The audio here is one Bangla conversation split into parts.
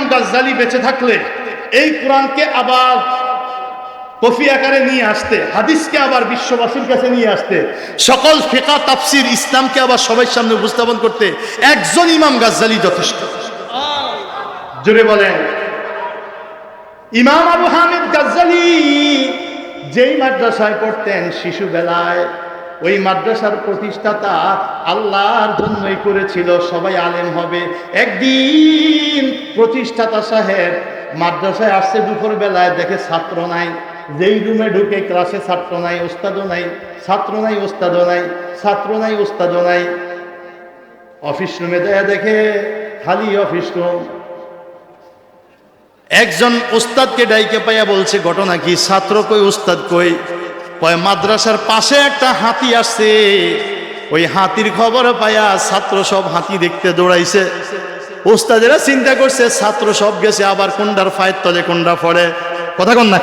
ইমাম গাজ্জালি বেঁচে থাকলে এই কোরআনকে আবার কফি আকারে নিয়ে আসতে, হাদিসকে আবার বিশ্ববাসীর কাছে নিয়ে আসতে, সকল ফেকা, তাফসির, ইসলামকে আবার সবাই সামনে উপস্থাপন করতে একজন ইমাম গাজ্জালি যথেষ্ট। জোরে বলেন। ইমাম আবু হামিদ গাজ্জালি যেই মাদ্রাসায় পড়তেন শিশুবেলায় ওই মাদ্রাসার প্রতিষ্ঠাতা আল্লাহর জন্যই করেছিল, সবাই আলেম হবে। একদিন প্রতিষ্ঠাতা সাহেব মাদ্রাসায় আসছে দুপুর বেলায় দেখে ছাত্র নাই। যেই রুমে ঢুকে ক্লাসে ছাত্র নাই, ওস্তাদও নাই, ছাত্র নাই, ওস্তাদও নাই, ছাত্র নাই, ওস্তাদও নাই। অফিস রুমে দেয়া দেখে খালি অফিস রুম। একজন ওস্তাদকে ডাইকে পাইয়া বলছে, ঘটনা কি? ছাত্র কই, ওস্তাদ কই? কয়, মাদ্রাসার পাশে একটা হাতি আসছে। ওই হাতির খবর পাইয়া ছাত্র সব হাতি দেখতে দৌড়াইছে। ওস্তাদেরা চিন্তা করছে, ছাত্র সব গেছে, আবার কোনটার ফায়ের তলে কোনটা পড়ে? কথা কন না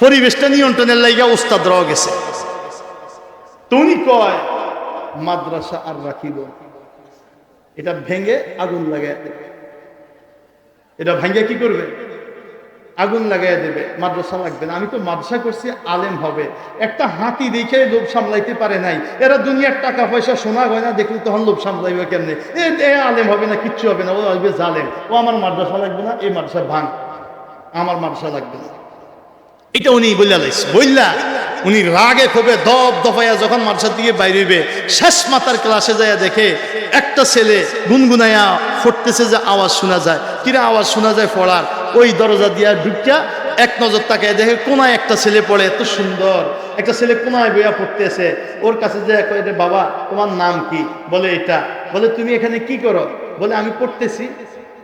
পরিবেশটা নিয়ন্ত্রণের লাইগা ওস্তাদ ওস্তাদরাও গেছে। তুমি কয়, মাদ্রাসা আর রাখিব। এটা ভেঙে আগুন লাগে এটা ভাঙ্গা কি করবে? আগুন লাগাই দেবে, মাদ্রাসা লাগবে না। আমি তো মাদ্রাসা করছি, আলেম হবে। একটা হাতি দেখে লোভ সামলাইতে পারে নাই। এরা দুনিয়ার টাকা পয়সা, সোনা হয় না দেখলে তখন লোভ সামলাইবে কেমনে? এ আলেম হবে না, কিচ্ছু হবে না, ও আসবে জালেম। ও আমার মাদ্রাসা লাগবে না, এই মাদ্রাসা ভাঙ। আমার মাদ্রাসা লাগবে না। এটা উনি বললা বললা উনি রাগে ক্ষোভে দপ দফাইয়া যখন মাদ্রাসার দিকে বাইরে হইবে শেষ মাতার ক্লাসে যায় দেখে একটা ছেলে গুনগুনাইয়া ফুটতেছে যে আওয়াজ শোনা যায়। কিরা আওয়াজ শোনা যায় পড়ার? ওই দরজা দিয়া ঢুকিয়া এক নজর তাকায় দেখে কোনায় একটা ছেলে পড়ে, এত সুন্দর। একটা ছেলে কোনায় বইয়া পড়তেছে। ওর কাছে যে রে বাবা, তোমার নাম কি? বলে এটা। বলে, তুমি এখানে কি করো? বলে, আমি পড়তেছি।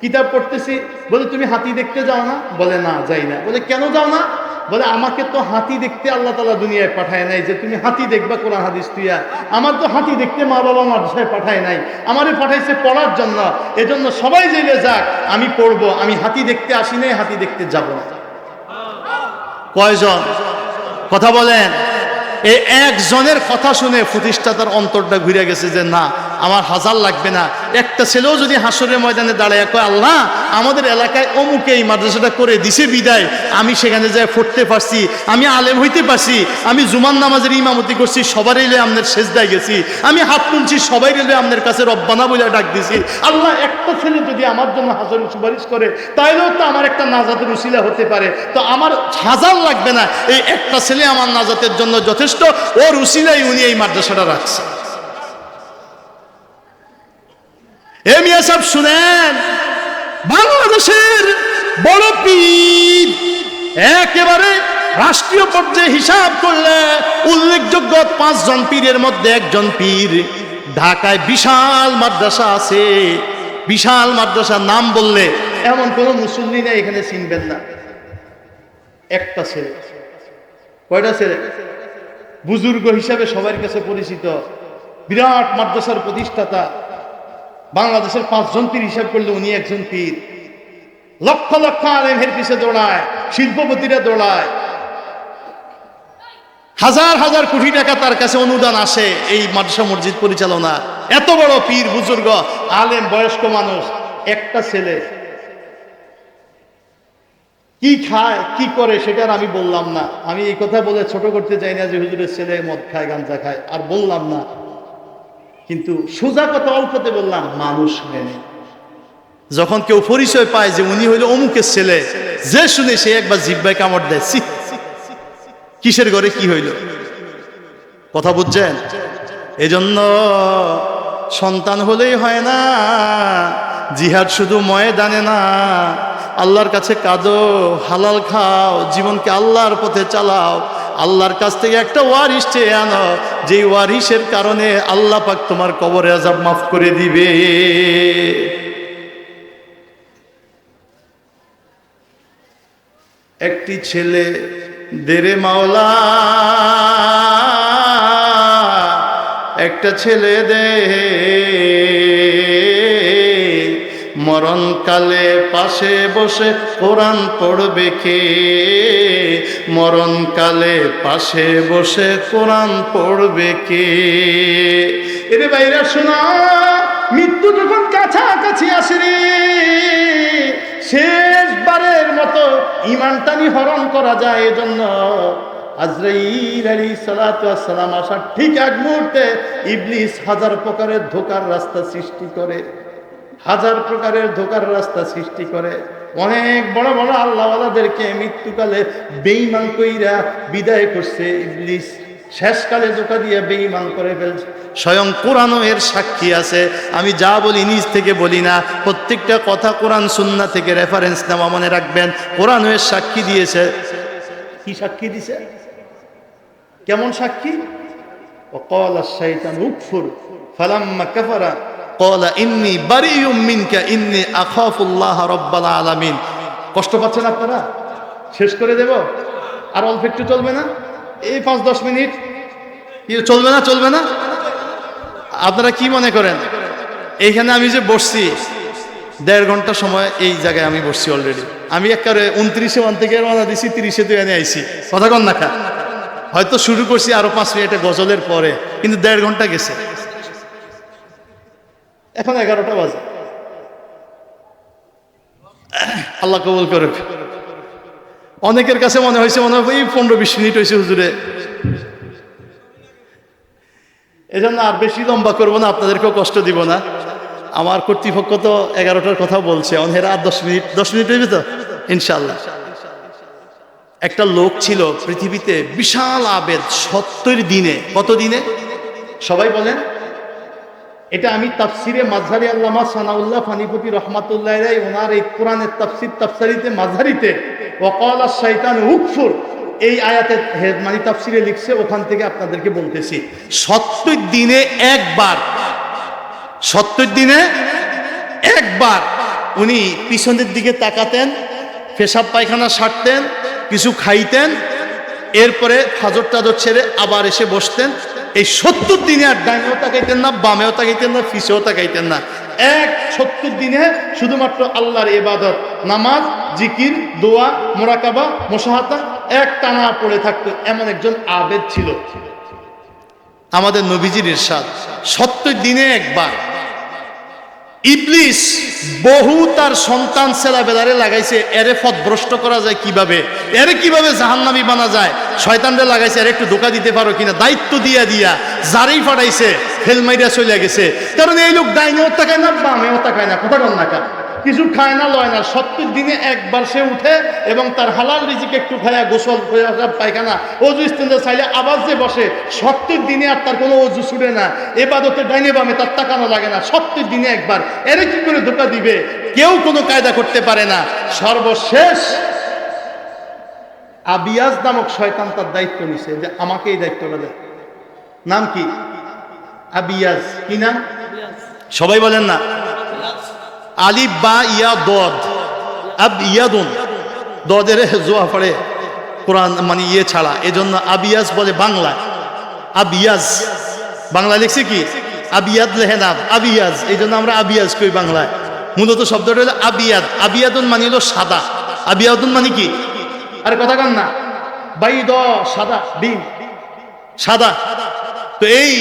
কিতাব পড়তেছি। বলে, তুমি হাতি দেখতে যাও না? বলে, না, যাই না। বলে, কেন যাও না? বলে, আমাকে তো হাতি দেখতে আল্লাহ তালা দুনিয়ায় পাঠায় নাই, যে তুমি হাতি দেখবা কোরআন হাদিস তুইয়া। আমার তো হাতি দেখতে মা বাবা মাদ্রাসায় পাঠায় নাই। আমারে পাঠাইছে পড়ার জন্য। এজন্য সবাই জেলে যাক, আমি পড়ব। আমি হাতি দেখতে আসি নাই, হাতি দেখতে যাব না। কয়জন? কথা বলেন। এই একজনের কথা শুনে প্রতিষ্ঠাতার অন্তরটা ঘুরে গেছে যে, না, আমার হাজার লাগবে না। একটা ছেলেও যদি হাসরের ময়দানে দাঁড়ায় কয়, আল্লাহ, আমাদের এলাকায় অমুকে এই মাদ্রাসাটা করে দিছে বিদায়। আমি সেখানে যাই পড়তে পারছি, আমি আলেম হইতে পারছি, আমি জুমান নামাজের ইমামতি করছি সবার এলে আমনের শেষদায় গেছি। আমি হাত তুলছি সবাই এলে আমনের কাছে রব্বানা বলে ডাক দিছি। আল্লাহ, একটা ছেলে যদি আমার জন্য হাজার সুপারিশ করে, তাইলেও তো আমার একটা নাজাতের উসিলা হতে পারে। তো আমার হাজার লাগবে না, এই একটা ছেলে আমার নাজাতের জন্য যথেষ্ট, ওর উসিলাই উনি এই মাদ্রাসাটা রাখছে। এ সাহেব শুনেন, বাংলাদেশের বড় পীর একেবারে রাষ্ট্রীয় পর্যায়ে হিসাব করলে উল্লেখযোগ্য পাঁচজন পীরের মধ্যে একজন পীর। ঢাকায় বিশাল মাদ্রাসা আছে, বিশাল মাদ্রাসার নাম বললে এমন কোনো মুসল্লি নেই, এখানে চিনবেন না। একটা ছেলে, কয়টা ছেলে? বুজুর্গ হিসাবে সবার কাছে পরিচিত, বিরাট মাদ্রাসার প্রতিষ্ঠাতা। বাংলাদেশের পাঁচজন পীর হিসাব করলে উনি একজন পীর। লক্ষ লক্ষ আলেমের পিছে দৌড়ায়, শিল্পপতিরা দৌড়ায়। হাজার হাজার কোটি টাকা তার কাছে অনুদান আসে এই মাদ্রাসা মসজিদ পরিচালনা। এত বড় পীর, বুজুর্গ, আলেম, বয়স্ক মানুষ, একটা ছেলে। কি খায়, কি করে সেটা আর আমি বললাম না। আমি এই কথা বলে ছোট করতে চাই না যে হুজুরের ছেলে মদ খায়, গাঞ্জা খায়, আর বললাম না। কিন্তু সোজা কথা অল্পতে বললাম, মানুষ মেনে। যখন কেউ পরিচয় পায় যে উনি হইল অমুকের ছেলে, যে শুনে সে একবার জিব্বায় কামড় দেয়! কিসের ঘরে কি হইল? কথা বুঝছেন? এজন্য সন্তান হলেই হয় না, জিহাদ শুধু ময়দানে না, আল্লাহর কাছে কাঁদো, হালাল খাও, জীবনকে আল্লাহর পথে চালাও। আল্লাহর কাছ থেকে একটা ওয়ারিস চেয়ে আনো, যেই ওয়ারিসের কারণে আল্লাহ পাক তোমার কবরে আজাব মাফ করে দিবে। একটি ছেলে, দেরে মাওলা, একটা ছেলে দে। মরণকালে পাশে বসে কোরআন পড়বে কে? মরণকালে পাশে বসে কোরআন পড়বে কে? এরে বাইরা শোনা, মৃত্যু যখন কাছাকাছি আসে রে, শেষবারের মতো ইমানটানি হরণ করা যায় এজন্য সালাম আসার ঠিক এক মুহূর্তে ইবলিস হাজার প্রকারের ধোকার রাস্তা সৃষ্টি করে হাজার প্রকারের ধোকার রাস্তা সৃষ্টি করে। অনেক বড় বড় আল্লাহওয়ালাদেরকে মৃত্যুকালে বেইমান কইরা বিদায় করছে ইবলিস। শেষকালে ধোকা দিয়ে বেইমান করে ফেলছে। স্বয়ং কোরআনও এর সাক্ষী আছে। আমি যা বলি নিজ থেকে বলি না। প্রত্যেকটা কথা কোরআন সুন্না থেকে রেফারেন্স নেওয়া মনে রাখবেন। কোরআনও এর সাক্ষী দিয়েছে। কি সাক্ষী দিছে? কেমন সাক্ষী? অকল আশাইতান উকফুর, ফালাম্মা কাফারা। কলা ইন্নি বারি মিনকা ইন্নি আখাফুল্লাহ রব্বাল আলামিন কষ্ট পাচ্ছেন আপনারা? শেষ করে দেব? আর অল্প একটু চলবে না? এই পাঁচ, দশ মিনিট। চলবে না চলবে না? আপনারা কি মনে করেন? এইখানে আমি যে বসছি, দেড় ঘণ্টা সময় এই জায়গায় আমি বসছি অলরেডি আমি একবারে উনত্রিশে ওয়ান থেকে রওনা দিছি, তিরিশে তো এনে আইছি। কথা কন না খা হয়তো শুরু করছি আরও পাঁচ মিনিটে গজলের পরে, কিন্তু দেড় ঘণ্টা গেছে। এখন এগারোটা বাজে। আল্লাহ কবুল করুক। অনেকের কাছে মনে হয়েছে, মনে হয় পনেরো বিশ মিনিট হয়েছে হুজুরে। এজন্য আর বেশি লম্বা করব না, আপনাদেরকেও কষ্ট দিব না। আমার কর্তৃপক্ষ তো এগারোটার কথা বলছে অনেরা আর দশ মিনিট দশ মিনিট হইবে তো? ইনশাল্লাহ একটা লোক ছিল পৃথিবীতে বিশাল আবেদ, সত্তর দিনে, কত দিনে? সবাই বলেন? এটা আমি তাফসিরে মাঝারি আল্লামা সানাউল্লাহ ফানিপতি রহমাতুল্লাহ রায় ওনার এই কোরআনের তাফসির তাফসারিতে মাঝারিতে ওকাল শৈতান উকফুর এই আয়াতে মানে তাফসিরে লিখছে, ওখান থেকে আপনাদেরকে বলতেছি। সত্তর দিনে একবার, সত্তর দিনে একবার উনি পিছনের দিকে তাকাতেন, পেশাব পায়খানা সারতেন, কিছু খাইতেন, এরপরে ফাজর টাজর ছেড়ে আবার এসে বসতেন। এই সত্তর দিনে আর ডাইনেও তাকাইতেন না, বামেও তাকাইতেন না, ফিসেও তাকাইতেন না। এক সত্তর দিনে শুধুমাত্র আল্লাহর এবাদত নামাজ, জিকির, দোয়া, মোরাকাবা মোশাহাতা এক টানা পড়ে থাকতো, এমন একজন আবেদ ছিল। আমাদের নবীজির ইরশাদ, সত্তর দিনে একবার। ইবলিস বহু তার সন্তান ছেলাবেলারে লাগাইছে, এরে পথভ্রষ্ট করা যায় কীভাবে? এরে কীভাবে জাহান্নামি বানা যায়? শয়তানরে লাগাইছে, এর একটু ধোকা দিতে পারো কিনা? দায়িত্ব দিয়া দিয়া যারেই ফাটাইছে ফেলমাইরা চলে গেছে। কারণ এই লোক ডাইনেও তাকায় না বামেও তাকায় না কোথাও না কিছু খায় না, লয় না। সত্তর দিনে একবার সে উঠে এবং তার হালাল রিজিক একটু খায়া গোসল পায়খানা, অজু ইস্তেঞ্জা চাইলে আবার যে বসে সত্তর দিনে আর তার কোনো অজু ছুটে না। এবাদতে ডাইনে বামে তার তাকানো লাগে না। সত্তর দিনে একবার। এর কি করে ধোকা দিবে? কেউ কোনো কায়দা করতে পারে না। সর্বশেষ আবিয়াজ নামক শয়তান তার দায়িত্ব নিছে যে আমাকে এই দায়িত্বটা দেয়। নাম কি? আবিয়াজ। কি নাম? সবাই বলেন না। আলিফ, বা, ইয়া, দদ। আব, ইয়াদুন। দদের জোয়া পড়ে কোরআন মানে ইয়ে ছাড়া। এজন্য আবিয়াজ বলে বাংলায় আবিয়াজ বাংলা লিখছে কি? আবিয়াদ লেহে না। আবিয়াজ এই জন্য আমরা আবিয়াজ কই বাংলায়। মূলত শব্দটা হলো আবিয়াদ আবিয়াদুন মানে হলো সাদা। আবিয়াদুন মানে কি? আরে কথা কন না। বাই দ সাদা, বিন। সাদা। তো এই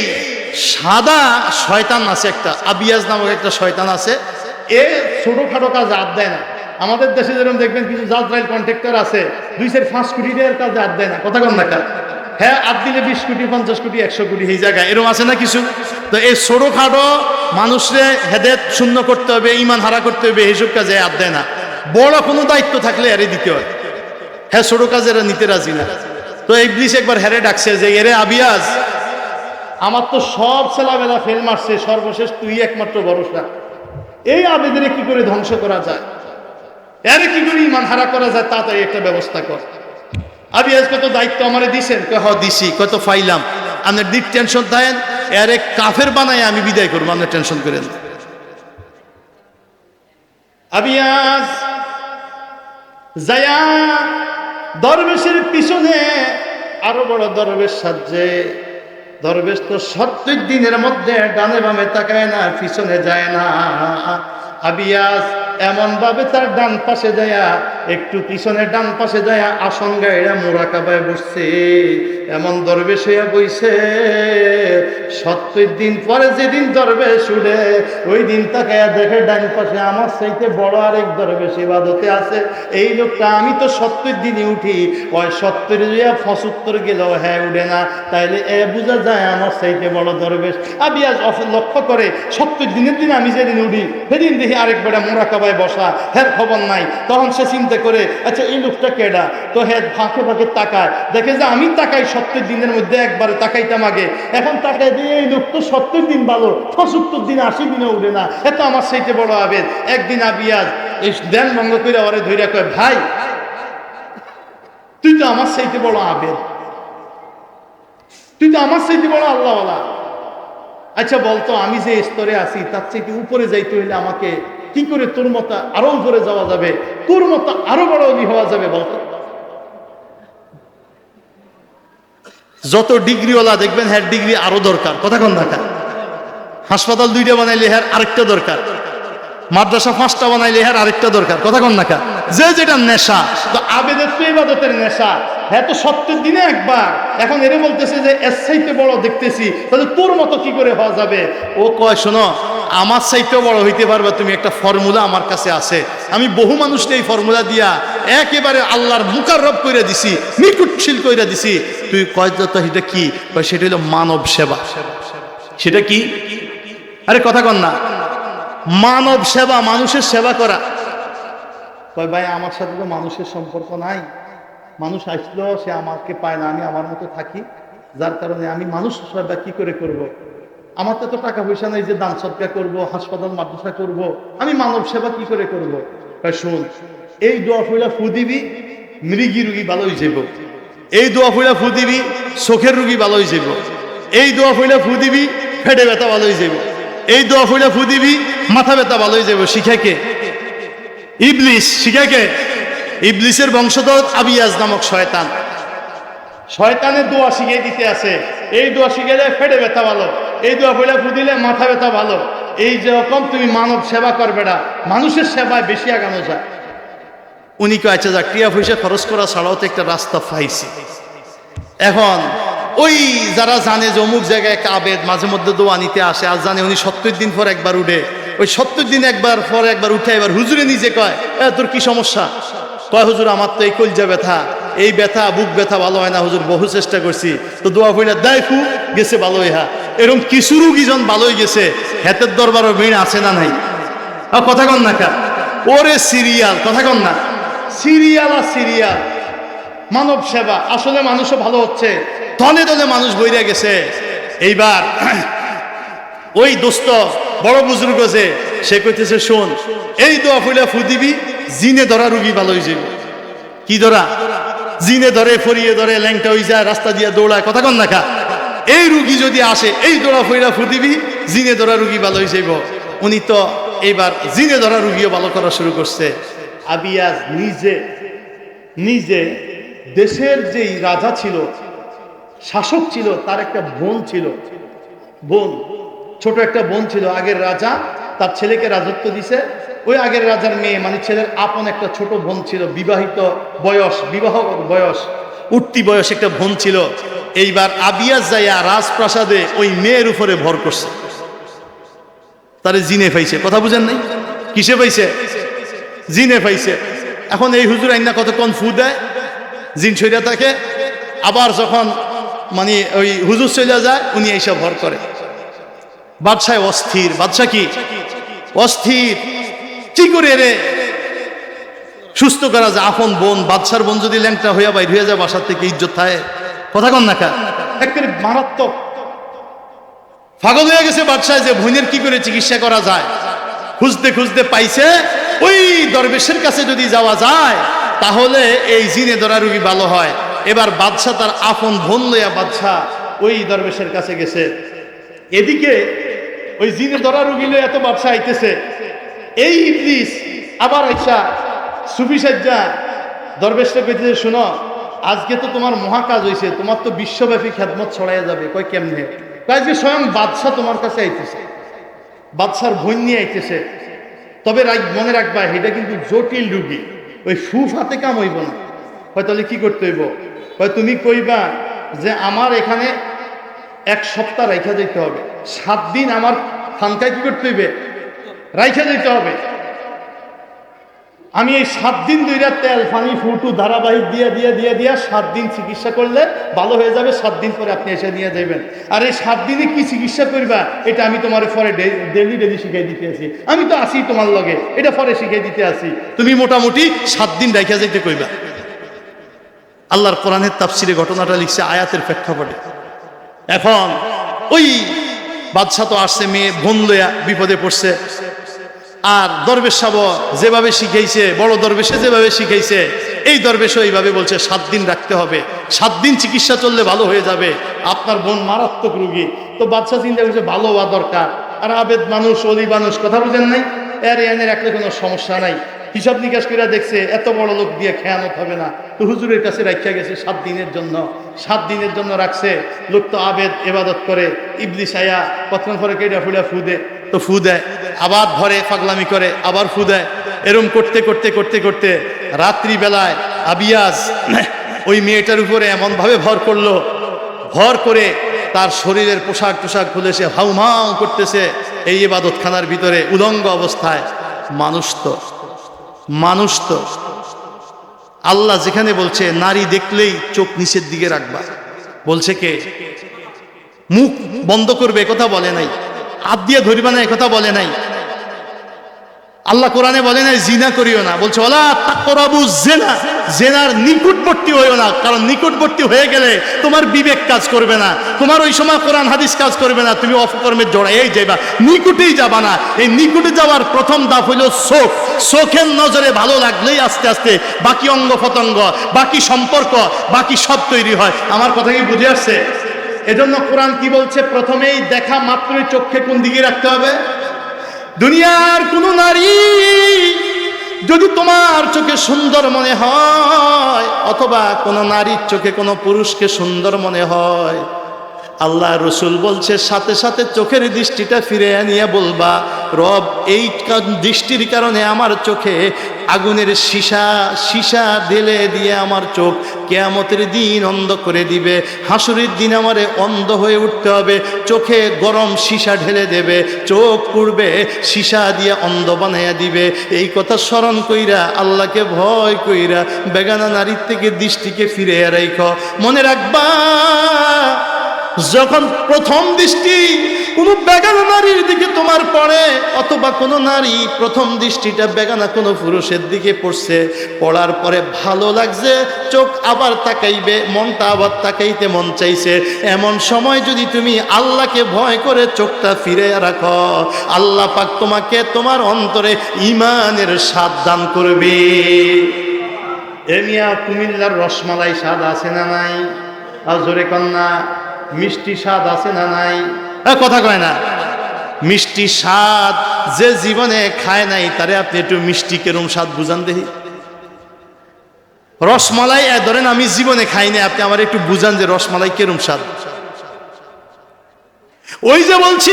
সাদা শয়তান আছে একটা। আবিয়াজ নামক একটা শয়তান আছে। এ ছোটখাটো কাজ হাত দেয় না। আমাদের দেশে যেরকম দেখবেন কিছু জাজরাইল কন্ট্রাক্টর আছে, দুই চার পাঁচ কোটি টাকার কাজ হাত দেয় না। কথা কন না কাজ হ্যাঁ হাত দিলে বিশ কোটি, পঞ্চাশ কোটি, একশো কোটি এই জায়গায়। এরকম আছে না কিছু? তো এই ছোটখাটো মানুষরে হেদেত শূন্য করতে হবে ইমান হারা করতে হবে, এইসব কাজে হাত দেয় না। বড় কোনো দায়িত্ব থাকলে এরে দিতে হয়। হ্যাঁ ছোট কাজে এরা নিতে রাজি না। তো এই ব্লিশ একবার হেরে ডাকছে যে, এরে আবিয়াজ আমার তো সব ছেলাবেলা ফেল মারছে, সর্বশেষ তুই একমাত্র ভরসা। এই আবেদনে কি করে ধ্বংস করা যায়? এর কি করে ইমান হারা করা যায় তাড়াতাড়ি একটা ব্যবস্থা কর। আবিয়াজ কত দায়িত্ব আমারে দিছেন? কে হ দিছি কত ফাইলাম। আপনার দিক টেনশন দেন এর কাফের বানায় আমি বিদায় করব আপনার টেনশন করেন না। আবিয়াজ যায়া দরবেশের পিছনে আরও বড় দরবেশ সাজে দরবেশ তো সত্তর দিনের মধ্যে ডানে বামে তাকায় না, পিছনে যায় না। আবিয়াস এমন ভাবে তার ডান পাশে যায়া একটু পিছনে ডান পাশে যায়, আসন গায়ে মোরাকাবায় বসছে। এমন দরবেশ হইয়া বইছে। সত্তর দিন পরে যেদিন দরবেশ উঠে ওই দিন তাকে দেখে ডান পাশে আমার সাইতে বড় আরেক দরবেশ ইবাদতে আছে। এই লোকটা, আমি তো সত্তর দিনই উঠি। ওই সত্তর দিয়া পঁচাত্তর গেলেও হ্যাঁ উঠে না। তাইলে এ বোঝা যায় আমার সাইতে বড় দরবেশ। আমি আজ লক্ষ্য করে সত্তর দিনের দিন আমি যেদিন উঠি, সেদিন দেখি আরেক বেড়া মোরাকাবায় বসা। হ্যাঁ খবর নাই। তখন সে চিন্তা করে আচ্ছা এই লোকটা কেডা? তো হ্যাঁ ফাঁকে ফাঁকে তাকায়। দেখে যে আমি তাকাই সত্তর দিনের মধ্যে, একবারে তাকাইতাম আগে। এখন তাকাই দিয়ে এই লোক তো সত্তর দিন ভালো, পঁচাত্তর দিন, আশি দিনে উঠে না। এত আমার সেইতে বড় আবেদ একদিন আবিয়াজ, এই দেন ভঙ্গ করে ওরে ধৈর্য কয়, ভাই, তুই তো আমার সেইতে বড় আবেদ তুই তো আমার সেইতে বড় আল্লাহওয়ালা। আচ্ছা বলতো, আমি যে স্তরে আছি, তার চেয়ে উপরে যাইতে হইলে আমাকে কি করে তোর মতো আরও উপরে যাওয়া যাবে? তোর মতো আরও বড় অলি হওয়া যাবে বলতো যত ডিগ্রিওয়ালা দেখবেন হ্যাঁ ডিগ্রি আরও দরকার। কোন দেখা হাসপাতাল দুইটা বানাইলে হ্যাঁ আরেকটা দরকার। মাদ্রাসা পাঁচটা বানাইলে হ্যাঁ আরেকটা দরকার। কোন নাকা যে যেটা নেশা, তো আবেদের তো ইবাদতের নেশা। হ্যাঁ তো সত্যের দিনে একবার। এখন এরে বলতেছে যে, এর বড় দেখতেছি। তাহলে তোর মতো কি করে হওয়া যাবে? ও কয়, শোনো আমার চাইতেও বড় হইতে পারবে, তুমি একটা ফর্মুলা আমার কাছে আছে। আমি বহু মানুষকে এই ফর্মুলা দিয়া একেবারে আল্লাহর মুকাররব করে দিছি, নিকুটশীল করে দিছি। তুই কয় সেটা কি? সেটা হলো মানব সেবা। সেটা কি? আরে কথা কন না। মানব সেবা, মানুষের সেবা করা। কয় ভাই, আমার সাথে তো মানুষের সম্পর্ক নাই। মানুষ আসলো, সে আমাকে পায় না, আমি আমার মতো থাকি। যার কারণে আমি মানুষ সেবা কি করে করব। আমার তো এত টাকা পয়সা নাই যে দান সৎকা করব, হাসপাতাল মাদ্রাসা করব। আমি মানব সেবা কি করে করব। শুন এই দোয়া ফইলা ফু দিবি, মৃগী রুগী ভালোই যাব এই দোয়া ফইলা ফু দিবি, চোখের রুগী ভালোই যাব এই দোয়া ফইলা ফু দিবি, ফেটে ব্যথা ভালোই যাব এই দোয়া ফইলা ফু দিবি, মাথা ব্যথা ভালো হয়ে যাব শিখাকে ইবলিস শিখাকে ইবলিসের বংশধর আবিয়াজ নামক শয়তান। শয়তানের দোয়া শিখিয়ে দিতে আছে। এই দোয়া শিখে দেয় ফেটে ব্যথা ভালো। এই দোয়া ফেলে ফুদিলে মাথা ব্যথা ভালো। এই যেরকম তুমি মানব সেবা করবে না, মানুষের সেবায় বেশি আগানো যায়। উনি কে আচ্ছা যাক, টিয়া পয়সা খরচ করা ছাড়াও তো একটা রাস্তা পাইছি। এখন ওই যারা জানে যে অমুক জায়গায় কাবেদ মাঝে মধ্যে দোয়া নিতে আসে, আর জানে উনি সত্তর দিন পর একবার উঠে, ওই সত্তর দিন একবার পর একবার উঠে এবার হুজুরে নিজে কয় তোর কি সমস্যা? কয়, হুজুর, আমার তো এই কলজা ব্যথা। এই ব্যথা, বুক ব্যথা ভালো হয় না, হুজুর, বহু চেষ্টা করছি। তো দোয়া দেয় ফু, গেছে ভালো হা। এরকম কিছু রুগীজন ভালোই গেছে, হেতের দরবারও ভিড় আছে না নাই? আর কথা কন না কা ওরে সিরিয়াল, কথা কন না? সিরিয়াল আর সিরিয়াল। মানব সেবা, আসলে মানুষও ভালো হচ্ছে। দলে দলে মানুষ বইরে গেছে। এইবার ওই দোস্ত বড় বুজুর্গ যে, সে কইতেছে, শোন, এই দোয়া ফুলা ফু দিবি, জিনে ধরা রুগী ভালো হয়ে যাবে কি ধরা? জিনে ধরে, ফরিয়ে ধরে, ল্যাংটা হয়ে যায়, রাস্তা দিয়ে দৌড়ায়, কথা কন না খা। এই রুগী যদি আসে, এই দৌড়া ফইরা ফু দিবি জিনে ধরা রুগী ভালো হয়ে যাইব। উনি তো এইবার জিনে ধরা রুগীও ভালো করা শুরু করছে। আবিয়াজ নিজে নিজে দেশের যেই রাজা ছিল, শাসক ছিল, তার একটা বোন ছিল। বোন, ছোট একটা বোন ছিল। আগের রাজা, তার ছেলেকে রাজত্ব দিছে। ওই আগের রাজার মেয়ে মানে ছেলের আপন একটা ছোট বোন ছিল, বিবাহিত বয়স বিবাহ বয়স, উঠতি বয়স একটা বোন ছিল। এইবার আবিয়াস যাইয়া রাজপ্রাসাদে ওই মেয়ের উপরে ভর করছে। তারে জিনে পাইছে কথা বুঝেন নাই? কিসে পাইছে জিনে পাইছে এখন এই হুজুর আইনা কতক্ষণ ফু দেয়? জিন ছইরা থাকে। আবার যখন মানে ওই হুজুর চলে যায়, উনি এইসব ভর করে। বাদশাহ অস্থির। বাদশাহ কি? অস্থির। কি করে রে? সুস্থ করা যায়। আপন বোন, বাদশার বোন যদি ল্যাংটা হইয়া বাইর হয়ে যায়, বাসার থেকে ইজ্জত থাকে কথা কন না কা একেবারে মারাত্মক। পাগল হয়ে গেছে বাদশাহ যে বোনের কি করে চিকিৎসা করা যায়? খুঁজতে খুঁজতে পাইছে, ওই দরবেশের কাছে যদি যাওয়া যায়, তাহলে এই জিনে ধরা রুগী ভালো হয়। এবার বাদশাহ তার আপন বোন লইয়া বাদশাহ ওই দরবেশের কাছে গেছে। এদিকে ওই জিনে ধরা রুগী লইয়া এত বাদশাহ আইতেছে। এই ইবলিস আবার আইসা সুফি সাজ্জা দরবেশটা কইতেছে শুনো, আজকে তো তোমার মহাকাজ হইছে, তোমার তো বিশ্বব্যাপী খেদমত ছড়াইয়া যাবে, কয় কেমনে? আজকে স্বয়ং বাদশাহ তোমার কাছে আইতেছে বাদশার বোন নিয়ে আইতেছে। তবে মনে রাখবা, এটা কিন্তু জটিল রুগী, ওই ফু ফাতে কাম হইব না। হয় তাহলে কি করতে হইব? হয় তুমি কইবা যে আমার এখানে এক সপ্তাহ রাইখা যেতে হবে, সাত দিন আমার খানকায় কি করতে হইবে? রাইখা যেতে হবে। আমি এই সাত দিন দুইটা তেল, পানি, ফুটু, ধারাবাহিক দিয়ে দিয়ে দিয়ে দিয়ে সাত দিন চিকিৎসা করলে ভালো হয়ে যাবে, সাত দিন পরে আপনি এসে নিয়ে যাবেন আর এই সাত দিনে কি চিকিৎসা করবা, এটা আমি তোমার পরে ডেলি ডেলি শিখাই দিতে আছি। আমি তো আসি তোমার লগে, এটা পরে শিখাই দিতে আসি তুমি মোটামুটি সাত দিন রাইখা যাইতে কইবা। আল্লাহর কোরআনের তাফসিরে ঘটনাটা লিখছে আয়াতের প্রেক্ষাপটে। এখন ওই বাদশাহ তো আসছে, মেয়ে বোন লইয়া বিপদে পড়ছে। আর দরবেশ সাব যেভাবে শিখাইছে, বড় দরবেশে যেভাবে শিখাইছে, এই দরবেশও এইভাবে বলছে, সাত দিন রাখতে হবে। সাত দিন চিকিৎসা চললে ভালো হয়ে যাবে। আপনার বোন মারাত্মক রুগী। তো বাচ্চা চিন্তা করছে, ভালো হওয়া দরকার। আর আবেদ মানুষ, অলি মানুষ, কথা বুঝেন নাই? এর এনে রাখলে কোনো সমস্যা নাই। হিসাব নিকাশ করে দেখছে, এত বড় লোক দিয়ে খেয়ানত হবে না। তো হুজুরের কাছে রাখিয়া গেছে সাত দিনের জন্য। সাত দিনের জন্য রাখছে। লোক তো আবেদ, এবাদত করে। ইবলিস আয়া কতক্ষণ পরে কেটা ফুলা ফু দেয় তো ফু দেয়, আবার ধরে, পাগলামি করে, আবার ফু দেয়। এরম করতে করতে করতে করতে রাত্রিবেলায় আবিয়াজ ওই মেয়েটার উপরে এমনভাবে ভর করল। ভর করে তার শরীরের পোশাক টোশাক খুলে সে হাউমাউ করতেছে এই ইবাদতখানার ভিতরে, উলঙ্গ অবস্থায়। মানুষ তো মানুষ তো। আল্লাহ যেখানে বলছে, নারী দেখলেই চোখ নিচের দিকে রাখবা। বলছে কে? মুখ বন্ধ করবে কথা বলে নাই। হাত দিয়ে ধরিবা না কথা বলে নাই। আল্লাহ কোরআনে বলে নাই, জিনা করিও না। বলছে জেনা জেনার নিকটবর্তী হইও না, কারণ নিকটবর্তী হয়ে গেলে তোমার বিবেক কাজ করবে না। তোমার ওই সময় কোরআন হাদিস কাজ করবে না, তুমি অপকর্মে জড়াইয়াই যাইবা। নিকুটেই যাবা না। এই নিকুটে যাওয়ার প্রথম ধাপ হইল চোখ শোকের নজরে ভালো লাগলেই আস্তে আস্তে বাকি অঙ্গ প্রত্যঙ্গ বাকি সম্পর্ক, বাকি সব তৈরি হয়। আমার কথা কি বুঝে আসছে? এজন্য কোরআন কি বলছে? প্রথমেই দেখা মাত্রই চোখে কোন দিকে রাখতে হবে। দুনিয়ার কোন নারী যদি তোমার চোখে সুন্দর মনে হয়, অথবা কোনো নারীর চোখে কোনো পুরুষকে সুন্দর মনে হয় আল্লাহ রসুল বলছে, সাথে সাথে চোখের দৃষ্টিটা ফিরে আনিয়ে বলবা, রব, এই দৃষ্টির কারণে আমার চোখে আগুনের সীসা সীসা ঢেলে দিয়ে আমার চোখ কেয়ামতের দিন অন্ধ করে দিবে, হাসুরির দিন আমারে অন্ধ হয়ে উঠতে হবে, চোখে গরম সীসা ঢেলে দেবে, চোখ পুড়বে সীসা দিয়ে অন্ধ বানাইয়া দিবে। এই কথা স্মরণ কইরা, আল্লাহকে ভয় কইরা বেগানা নারীর থেকে দৃষ্টিকে ফিরে রাইখ। মনে রাখবা যখন প্রথম দৃষ্টি কোনো বেগানা নারীর দিকে তোমার পড়ে, অথবা কোনো নারী প্রথম দৃষ্টিটা বেগানা কোনো পুরুষের দিকে পড়ছে, পড়ার পরে ভালো লাগছে, চোখ আবার তাকাইবে, মনটা আবার তাকাইতে মন চাইছে। এমন সময় যদি তুমি আল্লাহকে ভয় করে চোখটা ফিরে রাখো, আল্লাহ পাক তোমাকে তোমার অন্তরে ইমানের স্বাদ দান করবে। এমিয়া কুমিল্লার রসমালাই স্বাদ আছে না নাই? আর জোরে কন্যা মিষ্টি স্বাদ আছে না নাই? কথা কয় না। মিষ্টি স্বাদ যে জীবনে খায় নাই তারে আপনি একটু মিষ্টি কেরম স্বাদ বুঝান দেখি। রসমালাই এ, ধরেন আমি জীবনে খাই নাই আপনি আমার একটু বুঝান যে রসমালাই কেরম স্বাদ। ওই যে বলছি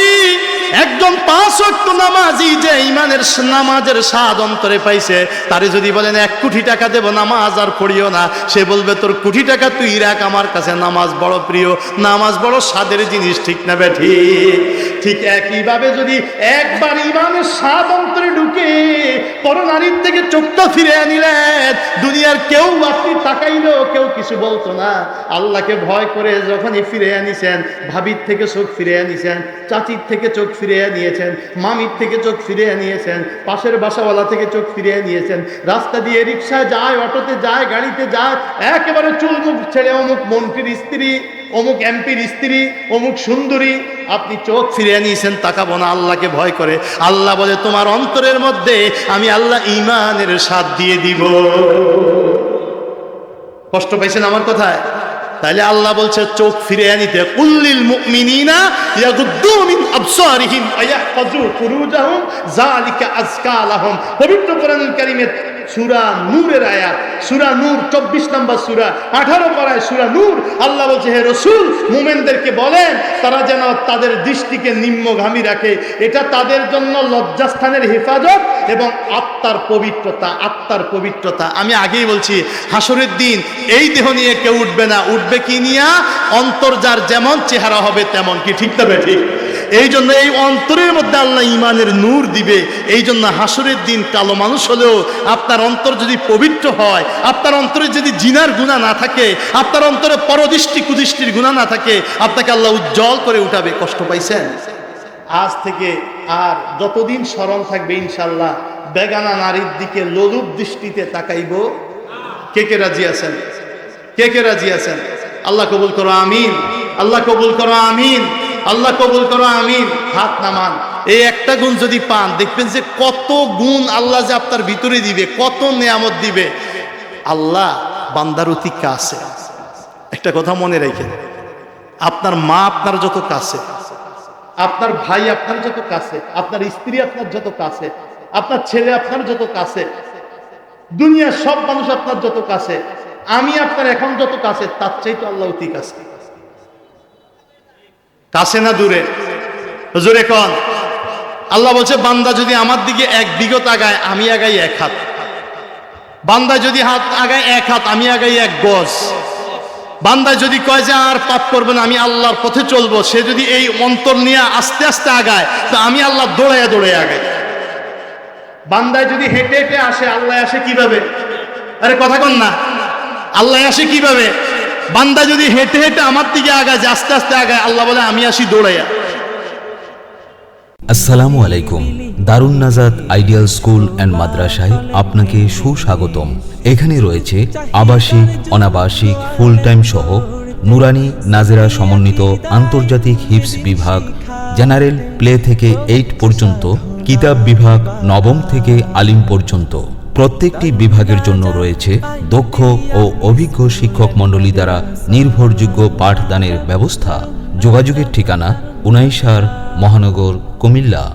একজন পাঁচ ওয়াক্ত নামাজি যে ইমানের নামাজের স্বাদ অন্তরে পাইছে, তারে যদি বলেন, এক কোটি টাকা দেব নামাজ আর পড়িও না। সে বলবে, তোর কোটি টাকা তুই রাখ, আমার কাছে নামাজ বড় প্রিয়। নামাজ বড় স্বাদের জিনিস, ঠিক না বে? ঠিক। একইভাবে যদি একবার ইমানের স্বাদ অন্তরে ঢুকে পর নারীর থেকে চোখটা ফিরে আনিলেন দুনিয়ার কেউ আপনি তাকাইলেও কেউ কিছু বলতো না। আল্লাহকে ভয় করে যখনই ফিরে আনিছেন, ভাবির থেকে চোখ ফিরে আনিছেন, চাচির থেকে চোখ ফিরে আনিয়েছেন মামির থেকে চোখ ফিরে আনিয়েছেন পাশের বাসাওয়ালা থেকে চোখ ফিরে আনিয়েছেন রাস্তা দিয়ে রিক্সায় যায়, অটোতে যায়, গাড়িতে যায়, একেবারে চুল মুখ ছেড়ে অমুক মন্ত্রীর স্ত্রী, অমুক এমপির স্ত্রী, অমুক সুন্দরী। আপনি চোখ ফিরে নিয়েছেন, তাকাবো না, আল্লাহকে ভয় করে। আল্লাহ বলে, তোমার অন্তরের মধ্যে আমি আল্লাহ ইমানের স্বাদ দিয়ে দিব। কষ্ট পাইছেন আমার কথায়? তাইলে আল্লাহ বলছে, চোখ ফিরে আনিতে কুল্লিল মুমিনিনা ইয়াগুদ্দু মিন আবসারিহিম ওয়া ইয়াহফাজু ফুরুজাহুম যালিকা আযকা লাহুম পবিত্র কোরআনুল কারীমে সুরা নূরের আয়াত, সুরা নূর চব্বিশ নম্বর সুরা, আঠারো পাড়ায় সুরা নূর, আল্লাহ বলছে, হে রসুল, মোমেনদেরকে বলেন, তারা যেন তাদের দৃষ্টিকে নিম্নগামী রাখে। এটা তাদের জন্য লজ্জাস্থানের হেফাজত এবং আত্মার পবিত্রতা আত্মার পবিত্রতা। আমি আগেই বলছি, হাসরের দিন এই দেহ নিয়ে কেউ উঠবে না। উঠবে কি নিয়া? অন্তর যার যেমন চেহারা হবে তেমন কি। ঠিক তবে ঠিক? এই জন্য এই অন্তরের মধ্যে আল্লাহ ইমানের নূর দিবে। এই জন্য হাসরের দিন কালো মানুষ হলেও আপনার অন্তর যদি পবিত্র হয়, আপনার অন্তরে যদি জিনার গুণা না থাকে, আপনার অন্তরে পরদৃষ্টি কুদৃষ্টির গুণা না থাকে, আপনাকে আল্লাহ উজ্জ্বল করে উঠাবে। কষ্ট পাইছেন? আজ থেকে আর যতদিন স্মরণ থাকবে ইনশাল্লাহ বেগানা নারীর দিকে লোলুপ দৃষ্টিতে তাকাইব। কে কে রাজি আছেন? কে কে রাজি আছেন? আল্লাহ কবুল করো, আমিন। আল্লাহ কবুল করো, আমিন। আল্লাহ কবুল করো, আমিন। হাত নামান। এই একটা গুণ যদি পান, দেখবেন যে কত গুণ আল্লাহ যে আপনার ভিতরে দিবে, কত নেয়ামত দিবে। আল্লাহ বান্দার অতি কাছে। একটা কথা মনে রেখে আপনার মা আপনার যত কাছে, আপনার ভাই আপনার যত কাছে, আপনার স্ত্রী আপনার যত কাছে, আপনার ছেলে আপনার যত কাছে, দুনিয়ার সব মানুষ আপনার যত কাছে, আমি আপনার এখন যত কাছে, তার চাইতে আল্লাহ অতি কাছে। কাছে না দূরে? জোরে কন আল্লাহ বলছে, বান্দা যদি আমার দিকে এক বিগত আগায়, আমি আগাই এক হাত। বান্দা যদি হাত আগায় এক হাত, আমি আগাই এক গজ। বান্দা যদি কয় যে আর পাপ করবে না, আমি আল্লাহর পথে চলবো, সে যদি এই অন্তর নিয়ে আস্তে আস্তে আগায়, তো আমি আল্লাহ দৌড়াইয়া দৌড়ে আগাই। বান্দায় যদি হেঁটে হেঁটে আসে, আল্লাহ আসে কীভাবে? আরে কথা কন না। আল্লাহ আসে কীভাবে? বান্দা যদি হেঁটে হেঁটে আমার দিকে আগায়, যে আস্তে আস্তে আগায়, আল্লাহ বলে, আমি আসি দৌড়াইয়া। আসসালামু আলাইকুম। দারুণ নাজাদ আইডিয়াল স্কুল অ্যান্ড মাদ্রাসায় আপনাকে সুস্বাগতম। এখানে রয়েছে আবাসিক, অনাবাসিক ফুল টাইম সহ নুরানি নাজেরা সমন্বিত আন্তর্জাতিক হিপস বিভাগ, জেনারেল প্লে থেকে এইট পর্যন্ত, কিতাব বিভাগ নবম থেকে আলিম পর্যন্ত। প্রত্যেকটি বিভাগের জন্য রয়েছে দক্ষ ও অভিজ্ঞ শিক্ষক মণ্ডলী দ্বারা নির্ভরযোগ্য পাঠদানের ব্যবস্থা। যোগাযোগের ঠিকানা উনাইশার মহানগর কুমিল্লা।